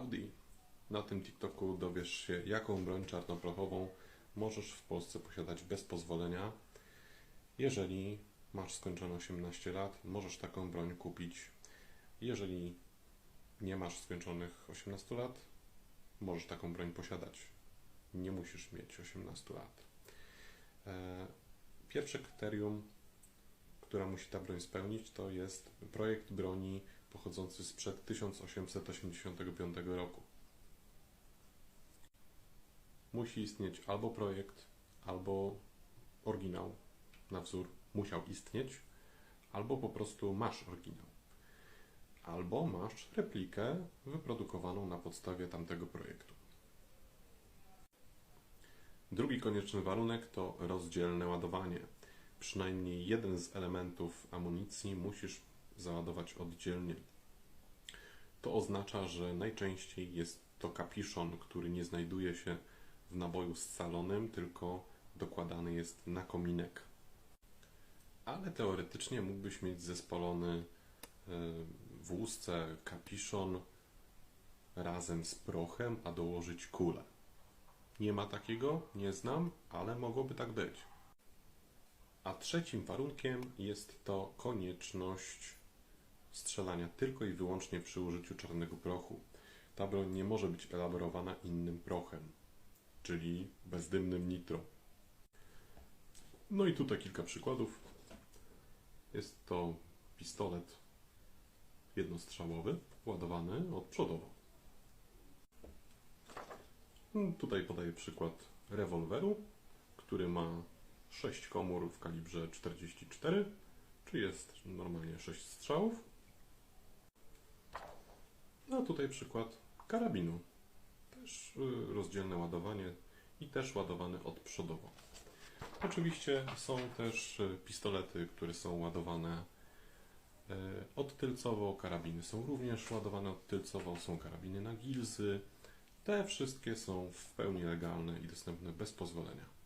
Audi. Na tym TikToku dowiesz się, jaką broń czarnoprochową możesz w Polsce posiadać bez pozwolenia. Jeżeli masz skończone 18 lat, możesz taką broń kupić. Jeżeli nie masz skończonych 18 lat, możesz taką broń posiadać. Nie musisz mieć 18 lat. E, Pierwsze kryterium, które musi ta broń spełnić, to jest projekt broni pochodzący sprzed 1885 roku. Musi istnieć albo projekt, albo oryginał na wzór musiał istnieć, albo po prostu masz oryginał, albo masz replikę wyprodukowaną na podstawie tamtego projektu. Drugi konieczny warunek to rozdzielne ładowanie. Przynajmniej jeden z elementów amunicji musisz załadować oddzielnie. To oznacza, że najczęściej jest to kapiszon, który nie znajduje się w naboju scalonym, tylko dokładany jest na kominek. Ale teoretycznie mógłbyś mieć zespolony e, w łusce kapiszon razem z prochem, a dołożyć kulę. Nie ma takiego, nie znam, ale mogłoby tak być. A trzecim warunkiem jest to konieczność strzelania tylko i wyłącznie przy użyciu czarnego prochu. Ta broń nie może być elaborowana innym prochem, czyli bezdymnym nitro. No i tutaj kilka przykładów. Jest to pistolet jednostrzałowy, ładowany odprzodowo. Mm, Tutaj podaję przykład rewolweru, który ma 6 komór w kalibrze 44, czyli jest normalnie 6 strzałów. A tutaj przykład karabinu. Też y, rozdzielne ładowanie i też ładowany odprzodowo. Oczywiście są też y, pistolety, które są ładowane y, odtylcowo, karabiny są również ładowane odtylcowo, są karabiny na gilzy, te wszystkie są w pełni legalne i dostępne bez pozwolenia.